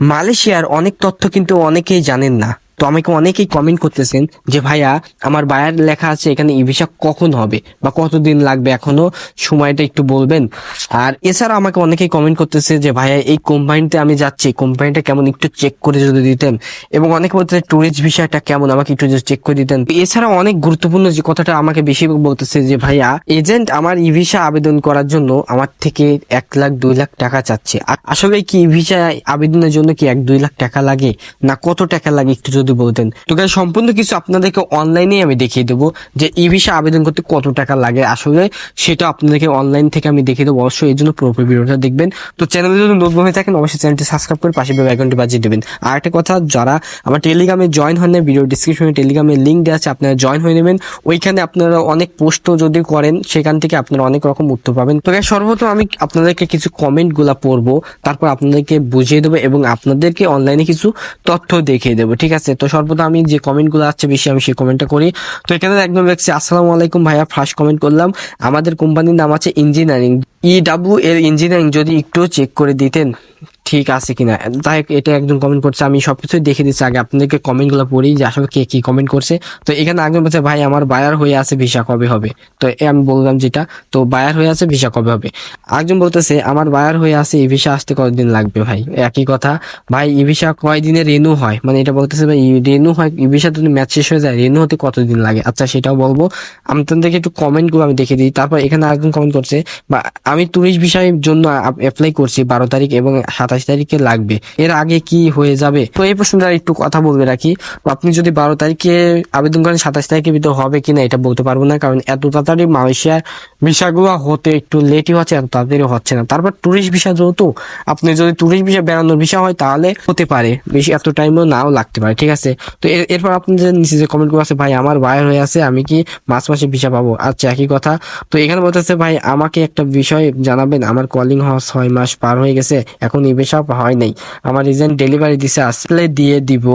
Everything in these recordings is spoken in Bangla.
মালয়েশিয়ার অনেক তথ্য কিন্তু অনেকেই জানেন না। তো আমাকে অনেকেই কমেন্ট করতেছেন যে, ভাইয়া, আমার বায়ার লেখা আছে এখানে ই ভিসা কখন হবে বা কতদিন লাগবে? এখনও সময়টা একটু বলবেন? আর এছাড়া আমাকে অনেকেই কমেন্ট করতেছে যে, ভাইয়া, এই কোম্পানিতে আমি যাচ্ছি কোম্পানিটা কেমন একটু চেক করে যদি দিতেন? এবং অনেকে বলতেছে ট্যুরিস্ট ভিসাটা কেমন? আমাকে একটু চেক করে দিতেন। এছাড়া অনেক গুরুত্বপূর্ণ যে কথাটা আমাকে বেশি বলতেছে যে, ভাইয়া এজেন্ট আমার ই ভিসা আবেদন করার জন্য আমার থেকে এক লাখ, দুই লাখ টাকা চাচ্ছে। আসলে কি ই ভিসা আবেদনের জন্য কি এক, দুই লাখ টাকা লাগে? না কত টাকা লাগে? একটু যদি বলতেন। তো guys, সম্পূর্ণ কিছু আপনাদেরকে অনলাইনে আমি দেখিয়ে দেবো যে ই ভিসা আবেদন করতে কত টাকা লাগে। আসলে সেটা আপনাদেরকে অনলাইন থেকে আমি দেখিয়ে দেবো। অবশ্যই এই জন্য পুরোপুরি ভিডিওটা দেখবেন। তো চ্যানেলে যদি নতুন হয়ে থাকেন অবশ্যই চ্যানেলটি সাবস্ক্রাইব করে পাশে বেল আইকনটি বাজিয়ে দেবেন। আর একটা কথা যারা আমার টেলিগ্রামে জয়েন হন না ভিডিও ডিসক্রিপশনে টেলিগ্রামের লিঙ্ক দেওয়া আছে আপনারা জয়েন হয়ে নেবেন। ওইখানে আপনারা অনেক পোস্টও যদি করেন সেখান থেকে আপনারা অনেক রকম উত্তর পাবেন। তো সর্বপ্রথম আমি আপনাদেরকে কিছু কমেন্টগুলা পড়ব তারপর আপনাদেরকে বুঝিয়ে দেবো এবং আপনাদেরকে অনলাইনে কিছু তথ্য দেখিয়ে দেবো ঠিক আছে? তো সর্বদা আমি যে কমেন্টগুলো আসছে বেশি আমি সেই কমেন্টটা করি। তো এখানে একদম দেখছি, আসসালামু আলাইকুম ভাইয়া ফার্স্ট কমেন্ট করলাম। আমাদের কোম্পানির নাম আছে ইঞ্জিনিয়ারিং ইডাব্লিউ ডাব্লিউ এর ইঞ্জিনিয়ারিং যদি একটু চেক করে দিতেন। ঠিক আছে কিনা। তাই এটা একজন কমেন্ট করছে, আমি সবকিছুই দেখে দিচ্ছি। আগে আপনাদেরকে কমেন্টগুলো পড়ি, যে আসলে কে কি কমেন্ট করছে। তো এখানে একজন বলছে, ভাই, আমার বায়ার হয়ে আছে ভিসা কবে হবে? তো আমি বললাম যেটা, তো বায়ার হয়ে আছে ভিসা কবে হবে? একজন বলতেছে, আমার বায়ার হয়ে আছে ই ভিসা আসতে কতদিন লাগবে ভাই? একই কথা, ভাই ই ভিসা কয়দিনে রেনু হয়? মানে এটা বলতেছে, ভাই রেনু হয় ই ভিসা যদি ম্যাচ শেষ হয়ে যায় রেনু হতে কতদিন লাগে? আচ্ছা সেটাও বলব। আমি আপনাদেরকে একটু কমেন্টগুলো আমি দেখে দিই। তারপর এখানে আরেকজন কমেন্ট করছে, বা, আমি টুরিস্ট ভিসার জন্য অ্যাপ্লাই করছি বারো তারিখ এবং সাতাশ তারিখে লাগবে। এর আগে কি হয়ে যাবে? তো এই প্রশ্নটা একটু কথা বলবে রাখি। আপনি যদি বারো তারিখে আবেদন করেন, সাতাশ তারিখে ভিতরে হবে কিনা এটা বলতে পারব না, কারণ এত তাড়াতাড়ি মালয়েশিয়ার ভিসাগুলো হতে একটু লেটই হচ্ছে, এত তাড়াতাড়ি হচ্ছে না। তারপর টুরিস্ট ভিসা যেহেতু, আপনি যদি টুরিস্ট ভিসা বেড়ানোর ভিসা হয় তাহলে হতে পারে। বেশি এত টাইমও নাও লাগতে পারে, ঠিক আছে? তো এরপর আপনি যে নিচে যে কমেন্ট করে আছে, ভাই, আমার বাইর হয়ে আছে, আমি কি মাস মাসে ভিসা পাবো? আচ্ছা একই কথা। তো এখানে বলতেছে, ভাই, আমাকে একটা বিষয় জানাবেন, আমার কলিং হওয়া ছয় মাস পার হয়ে গেছে, এখন এই ভিসা হয় নাই। আমার রিজেন্ট ডেলিভারি দিছে, আসলে দিয়ে দিব।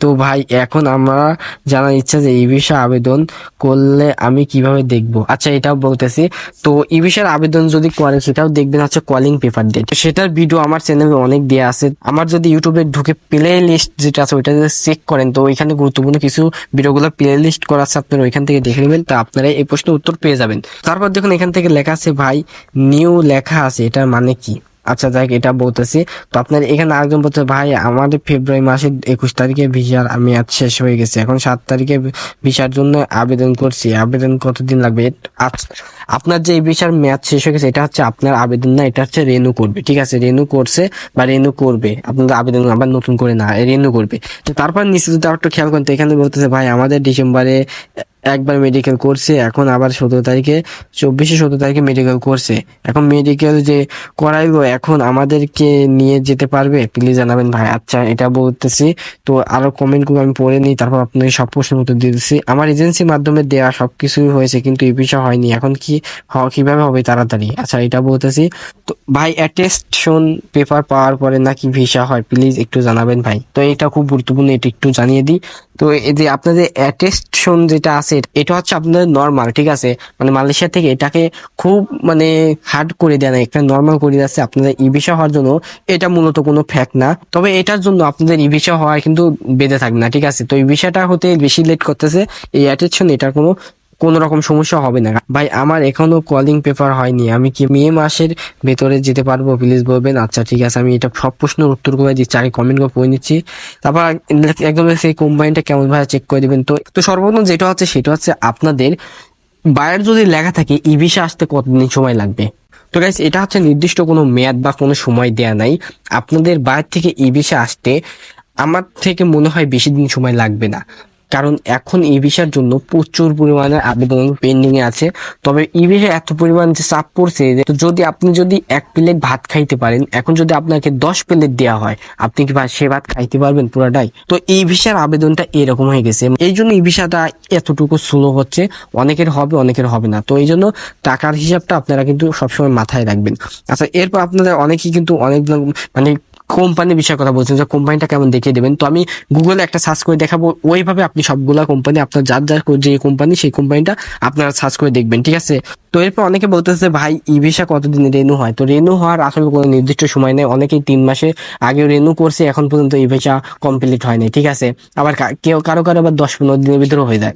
তো ভাই, এখন আমার জানার ইচ্ছা যে ই ভিসা আবেদন করলে আমি কীভাবে দেখব? আচ্ছা এটাও বলতেছি। তো ই ভিসার আবেদন যদি করেন, সেটাও দেখবেন হচ্ছে কলিং পেপার ডেট সেটার ভিডিও আমার চ্যানেলে অনেক দেওয়া আছে। আমার যদি ইউটিউবে ঢুকে প্লে লিস্ট যেটা আছে, ওইটা যদি চেক করেন, তো ওইখানে গুরুত্বপূর্ণ কিছু ভিডিওগুলো প্লে লিস্ট করা আছে, আপনারা ওইখান থেকে দেখে নেবেন, তা আপনারা এই প্রশ্নের উত্তর পেয়ে যাবেন। তারপর দেখুন, এখান থেকে লেখা আছে, ভাই নিউ লেখা আছে। এটার মানে কি? আচ্ছা যাই এটা বলতেছি। তো আপনার এখানে আরেকজন বলতে, ভাই, আমাদের ফেব্রুয়ারি মাসের একুশ তারিখে ভিসার মেয়াদ শেষ হয়ে গেছে। এখন সাত তারিখে ভিসার জন্য আবেদন করছি। আবেদন কতদিন লাগবে? আচ্ছা আপনার যে ভিসার মেয়াদ শেষ হয়ে গেছে, এটা হচ্ছে আপনার আবেদন না, এটা হচ্ছে রেনু করবে, ঠিক আছে? রেনু করছে বা রেনু করবে। আপনার আবেদন আবার নতুন করে না, রেনু করবে। তো তারপর নিচে যদি আরেকটু খেয়াল করেন, তো এখানে বলতেছে, ভাই, আমাদের ডিসেম্বরে একবার মেডিকেল করছে, এখন আবার সতেরো তারিখে, চব্বিশে সতেরো তারিখে মেডিকেল করছে। এখন মেডিকেল যে করাইবো এখন আমাদেরকে নিয়ে যেতে পারবে? প্লিজ জানাবেন ভাই। আচ্ছা এটা বলতেছি। তো আরও কমেন্টগুলো আমি পড়ে নিই, তারপর আপনাকে সব প্রশ্নের উত্তর দিচ্ছি। আমার এজেন্সির মাধ্যমে দেওয়া সবকিছুই হয়েছে, কিন্তু এই বিষয় হয়নি। এখন কি কীভাবে হবে তাড়াতাড়ি? আচ্ছা এটা বলতেছি। তো ভাই অ্যাটেস্টেশন পেপার পাওয়ার পরে নাকি ভিসা হয়? প্লিজ একটু জানাবেন ভাই। তো এটা খুব গুরুত্বপূর্ণ, এটা একটু জানিয়ে দিই। তো এই যে আপনাদের অ্যাটেস্টেশন যেটা আছে, এটা হচ্ছে আপনাদের নর্মাল ঠিক আছে? মানে মালয়েশিয়া থেকে এটাকে খুব মানে হার্ড করে দেয় না এটা নর্মাল করে দিয়েছে আপনাদের ই ভিসা হওয়ার জন্য। এটা মূলত কোনো ফ্যাক্ট না। তবে এটার জন্য আপনাদের ই ভিসা হওয়া কিন্তু বেঁধে থাকবে না, ঠিক আছে? তো এই ভিসাটা হতে বেশি লেট করতেছে। এই অ্যাটেনশন এটার কোনো কোনো রকম সমস্যা হবে না। ভাই, আমার এখনও কলিং পেপার হয়নি। আমি কি মে মাসের ভেতরে যেতে পারব? প্লিজ বলবেন। আচ্ছা ঠিক আছে। আমি এটা সব প্রশ্নের উত্তর করে দিচ্ছি। আগে কমেন্ট করে পড়ে নিচ্ছি। তারপর একদম সেই কোম্পানিটা কেমন ভাবে চেক করে দেবেন? তো তো সর্বপ্রথম যেটা হচ্ছে, সেটা হচ্ছে আপনাদের বায়ার যদি লেখা থাকে ই ভিসা আসতে কতদিন সময় লাগবে? তো গাইস এটা হচ্ছে নির্দিষ্ট কোনো মেয়াদ বা কোনো সময় দেয়া নাই। আপনাদের বাইরে থেকে ই ভিসা আসতে আমার থেকে মনে হয় বেশি দিন সময় লাগবে না। কারণ এখন ই ভিসার জন্য প্রচুর পরিমাণে আবেদন পেন্ডিং আছে। তবে ই ভিসা এত পরিমাণ যে চাপ পড়ছে তো যদি আপনি যদি এক প্লেট ভাত খাইতে পারেন, এখন যদি আপনাকে দশ প্লেট দেওয়া হয়, আপনি কি সে ভাত খাইতে পারবেন পুরাটাই? তো এই ভিসার আবেদনটা এরকম হয়ে গেছে। এই জন্য এই ভিসাটা এতটুকু স্লো হচ্ছে। অনেকের হবে অনেকের হবে না। তো এই জন্য টাকার হিসাবটা আপনারা কিন্তু সবসময় মাথায় রাখবেন। আচ্ছা এরপর আপনাদের অনেকেই কিন্তু অনেক মানে কোম্পানির বিষয়ে কথা বলছেন, যে কোম্পানিটা কেমন দেখিয়ে দেবেন? তো আমি গুগলে একটা সার্চ করে দেখাবো, ওইভাবে আপনি সবগুলা কোম্পানি আপনার যার যার যে কোম্পানি সেই কোম্পানিটা আপনারা সার্চ করে দেখবেন, ঠিক আছে? তো এরপর অনেকে বলতেছে, ভাই ই ভিসা কতদিনে রেনু হয়? তো রেনু হওয়ার আসলে কোনো নির্দিষ্ট সময় নেই। অনেকেই তিন মাসে আগে রেনু করছে, এখন পর্যন্ত ই ভিসা কমপ্লিট হয়নি ঠিক আছে? আবার কেউ, কারও কারও আবার দশ পনেরো দিনের ভিতরে হয়ে যায়।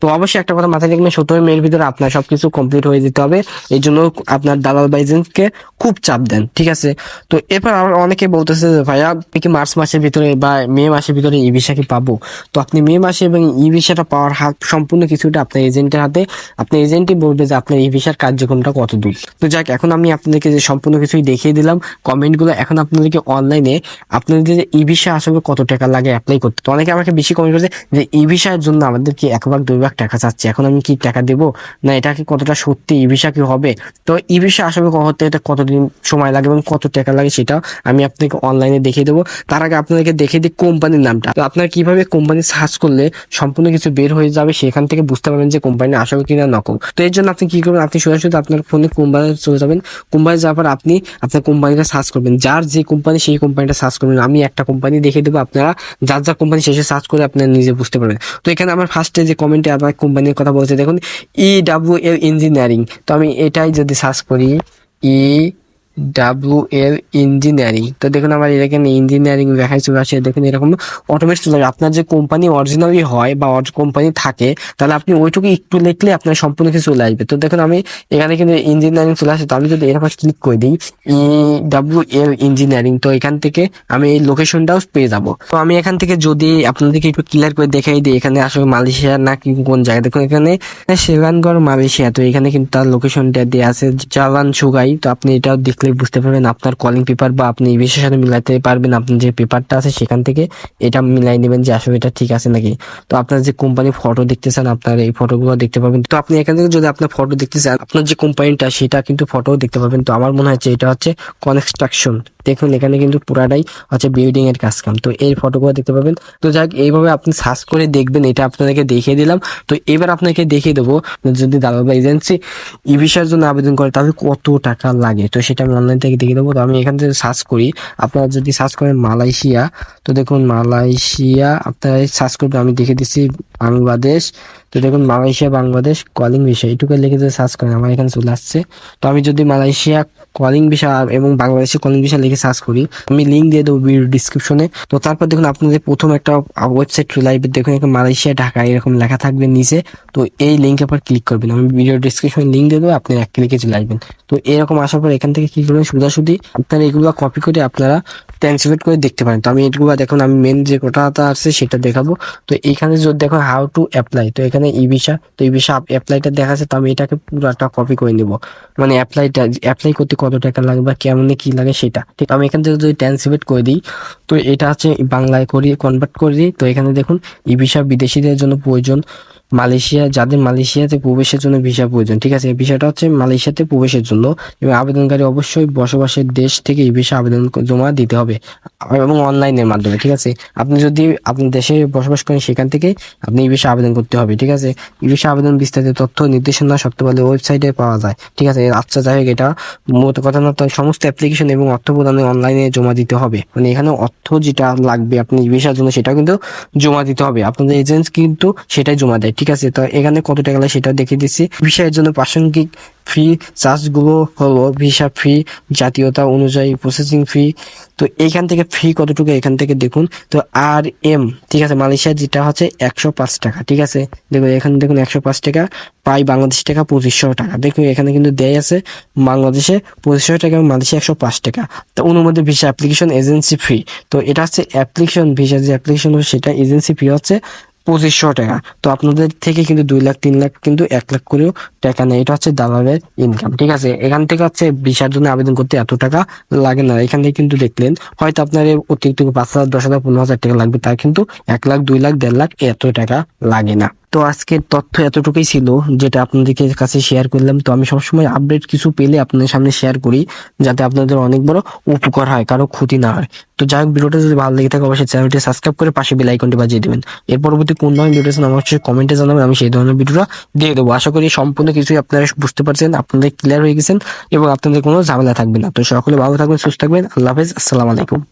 তো অবশ্যই একটা কথা মাথায় রাখবেন, সতেরো মেয়ের ভিতরে আপনার সবকিছু কমপ্লিট হয়ে যেতে হবে। এই জন্য আপনার দালাল বাইজেন্টকে খুব চাপ দেন, ঠিক আছে? তো এরপর আবার অনেকে বলতেছে যে, ভাইয়া কি মার্চ মাসের ভিতরে বা মে মাসের ভিতরে ই ভিসা কি পাবো? তো আপনি মে মাসে এবং ই ভিসাটা পাওয়ার হাত সম্পূর্ণ কিছুটা আপনার এজেন্টের হাতে। আপনি এজেন্টই বলবে যে, আপনার ই ভিসার কার্যক্রমটা কত দূর তো যাক, এখন আমি আপনাদেরকে যে সম্পূর্ণ কিছুই দেখিয়ে দিলাম, কমেন্টগুলো এখন আপনাদেরকে অনলাইনে আপনাদের যে ই ভিসা আসলে কত টাকা লাগে অ্যাপ্লাই করতে। তো অনেকে আমাকে বেশি কমেন্ট করেছে যে ই ভিসার জন্য আমাদের কি এক ভাগ, দুই ভাগ টাকা চাচ্ছে? এখন আমি কি টাকা দেবো? না, এটা কি কতটা সত্যি ই ভিসা কি হবে? তো ই ভিসা আসলে হতে এটা কতদিন সময় লাগে এবং কত টাকা লাগে সেটা আমি আপনাকে অনলাইনে দেখিয়ে দেবো। তার আগে আপনাদেরকে দেখিয়ে দিই কোম্পানির নামটা। আপনারা কীভাবে কোম্পানি সার্চ করলে সম্পূর্ণ কিছু বের হয়ে যাবে সেখান থেকে বুঝতে পারবেন যে কোম্পানি আসলে কিনা নকল। তো এর জন্য আপনি কি করবেন? আপনি সরাসরি আপনার ফোনে কোম্পানি চলে যাবেন। কোম্পানি যাওয়ার পর আপনি আপনার কোম্পানিটা সার্চ করবেন। যার যে কোম্পানি, সেই কোম্পানিটা সার্চ করবেন। আমি একটা কোম্পানি দেখে দেবো, আপনারা যার যা কোম্পানি শেষে সার্চ করে আপনারা নিজে বুঝতে পারবেন। তো এখানে আমার ফার্স্টে যে কমেন্টে আমার কোম্পানির কথা বলছে, দেখুন ই ডাব্লিউ এল ইঞ্জিনিয়ারিং তো আমি এটাই যদি সার্চ করি ই ডাব্লিউ এল ইঞ্জিনিয়ারিং তো দেখুন আমার এখানে ইঞ্জিনিয়ারিং দেখাই চলে দেখুন এরকম অটোমেটিক চলে আপনার যে কোম্পানি অরিজিনালি হয় বা কোম্পানি থাকে, তাহলে আপনি ওইটুকু একটু লিখলে আপনার সম্পূর্ণ কিছু চলে আসবে। তো দেখুন আমি এখানে কিন্তু ইঞ্জিনিয়ারিং চলে আসে, তো আমি যদি এরকম ক্লিক করে দিই ই এল ইঞ্জিনিয়ারিং তো এখান থেকে আমি এই লোকেশনটাও পেয়ে যাব। তো আমি এখান থেকে যদি আপনাদেরকে একটু ক্লিয়ার করে দেখাই দিই, এখানে আসলে মালয়েশিয়া না কি কোন জায়গা। দেখুন এখানে সেলানগড় মালয়েশিয়া, তো এখানে কিন্তু তার লোকেশনটা দেওয়া আছে জালান সুগাই তো আপনি এটাও দেখলে বুঝতে পারবেন আপনার কলিং পেপার বা আপনি বিষয়ের সাথে মিলাতে পারবেন আপনার যে পেপারটা আছে সেখান থেকে এটা মিলাই নেবেন যে আসলে এটা ঠিক আছে নাকি। তো আপনার যে কোম্পানি ফটো দেখতে চান, আপনার এই ফটোগুলো দেখতে পাবেন তো আপনি এখান থেকে যদি আপনার ফটো দেখতে চান, আপনার যে কোম্পানিটা সেটা কিন্তু ফটো দেখতে পাবেন তো আমার মনে হচ্ছে এটা হচ্ছে কনস্ট্রাকশন দেখুন, এখানে কিন্তু পুরাটাই হচ্ছে বিল্ডিং এর কাজ কাম। তো এই ফটোগুলো দেখতে পাবেন তো যাক, এইভাবে আপনি সার্চ করে দেখবেন, এটা আপনাদেরকে দেখিয়ে দিলাম। তো এবার আপনাকে দেখিয়ে দেবো, যদি দালাল এজেন্সি ই ভিসার জন্য আবেদন করে, তাহলে কত টাকা লাগে? তো সেটা অনলাইন থেকে দেখে দেবো। তো আমি এখান থেকে সার্চ করি। আপনারা যদি সার্চ করেন মালয়েশিয়া, তো দেখুন মালয়েশিয়া, আপনারা সার্চ করবেন, আমি দেখে দিচ্ছি বাংলাদেশ। তো দেখুন মালয়েশিয়া, বাংলাদেশ কলিং বিষয় এটুকু লিখে যদি সার্চ করেন, আমার এখানে চলে আসছে। তো আমি যদি মালয়েশিয়া কলিং ভিসা এবং বাংলাদেশে কলিং ভিসা লিখে সার্চ করি। আমি লিঙ্ক দিয়ে দেবো ভিডিও ডিসক্রিপশনে তো তারপর দেখুন আপনাদের প্রথম একটা ওয়েবসাইট আসবে। দেখুন একটা মালয়েশিয়া, ঢাকা এরকম লেখা থাকবে নিচে। তো এই লিঙ্কে আবার ক্লিক করবেন। আমি ভিডিও ডিসক্রিপশনে লিঙ্ক দিয়ে দেবো, আপনি এক ক্লিকে চলে আসবেন। তো এরকম আসার পর এখান থেকে কি করবেন? সুদাসুদি আপনারা এগুলো কপি করে আপনারা ট্রান্সলেট করে দেখতে পারেন। তো আমি এগুলো দেখুন আমি মেন যে কোটাটা আছে সেটা দেখাবো। তো এইখানে যদি দেখো হাউ টু অ্যাপ্লাই তো এখানে ই ভিসা তো ই ভিসা অ্যাপ্লাইটা দেখাচ্ছে, তো আমি এটাকে পুরোটা কপি করে নিব। মানে অ্যাপ্লাইটা অ্যাপ্লাই করতে কত টাকা লাগবে, বা কেমন কি লাগে সেটা। ঠিক, আমি এখান থেকে যদি ট্রান্সলেট করে দিই, তো এটা হচ্ছে বাংলায় করি কনভার্ট করে দিই। তো এখানে দেখুন ই ভিসা বিদেশিদের জন্য প্রয়োজন। মালয়েশিয়া, যাদের মালয়েশিয়াতে প্রবেশের জন্য ভিসা প্রয়োজন, ঠিক আছে? ভিসাটা হচ্ছে মালয়েশিয়াতে প্রবেশের জন্য এবং আবেদনকারী অবশ্যই বসবাসের দেশ থেকে এই ভিসা আবেদন জমা দিতে হবে এবং অনলাইনের মাধ্যমে, ঠিক আছে? আপনি যদি আপনার দেশে বসবাস করেন, সেখান থেকে আপনি এই ভিসা আবেদন করতে হবে, ঠিক আছে? এই ভিসা আবেদন বিস্তারিত তথ্য, নির্দেশনা শর্তাবলী ওয়েবসাইটে পাওয়া যায়, ঠিক আছে? আচ্ছা যাই হোক, এটা মূলত কথা না সমস্ত অ্যাপ্লিকেশন এবং অর্থ প্রদানে অনলাইনে জমা দিতে হবে। মানে এখানে অর্থ যেটা লাগবে আপনি এই ভিসার জন্য সেটা কিন্তু জমা দিতে হবে। আপনাদের এজেন্ট কিন্তু সেটাই জমা দেয় ঠিক আছে, তো এখানে কত টাকা লাগে সেটা দেখে দিচ্ছি। ভিসার জন্য প্রাসঙ্গিক ফি চার্জগুলো হলো ভিসা ফি জাতীয়তা অনুযায়ী প্রসেসিং ফি তো এইখান থেকে ফি কতটুকু এখান থেকে দেখুন। তো আর এম ঠিক আছে, মালয়েশিয়া যেটা হচ্ছে একশো পাঁচ টাকা, ঠিক আছে। দেখুন, এখানে দেখুন একশো পাঁচ টাকা, পাই বাংলাদেশ টাকা পঁচিশশো টাকা। দেখুন, এখানে কিন্তু দেয় আছে, বাংলাদেশে পঁচিশশো টাকা এবং মালয়েশিয়া একশো পাঁচ টাকা। তো অনুমোদিত ভিসা অ্যাপ্লিকেশন এজেন্সি ফি তো এটা হচ্ছে অ্যাপ্লিকেশন ভিসা যে অ্যাপ্লিকেশন সেটা এজেন্সি ফি হচ্ছে পঁচিশশো টাকা। তো আপনাদের থেকে কিন্তু দুই লাখ, তিন লাখ কিন্তু এক লাখ করেও টাকা নেই এটা হচ্ছে দালালের ইনকাম ঠিক আছে? এখান থেকে হচ্ছে ভিসার জন্য আবেদন করতে এত টাকা লাগে না। এখান থেকে কিন্তু দেখলেন, হয়তো আপনার অতিরিক্ত পাঁচ হাজার, দশ হাজার, পনেরো হাজার টাকা লাগবে। তার কিন্তু এক লাখ, দুই লাখ, দেড় লাখ এত টাকা লাগে না। তো আজকের তথ্য এতটুকুই ছিল যেটা আপনাদের কাছে শেয়ার করলাম। তো আমি সবসময় আপডেট কিছু পেলে আপনাদের সামনে শেয়ার করি, যাতে আপনাদের অনেক বড় উপকার হয়, কারও ক্ষতি না হয়। তো যাই হোক, ভিডিওটা যদি ভালো লেগে থাকে অবশ্যই চ্যানেলটি সাবস্ক্রাইব করে পাশে বেল আইকনটি বাজিয়ে দেবেন। এর পরবর্তী কোন ধরনের ভিডিও আমার কমেন্টে জানাবেন, আমি সেই ধরনের ভিডিওটা দিয়ে দেবো। আশা করি সম্পূর্ণ কিছুই আপনারা বুঝতে পারছেন, আপনাদের ক্লিয়ার হয়ে গেছেন এবং আপনাদের কোনো ঝামেলা থাকবে না। তো সকলে ভালো থাকবেন, সুস্থ থাকবেন। আল্লাহ হাফেজ, আসসালামু আলাইকুম।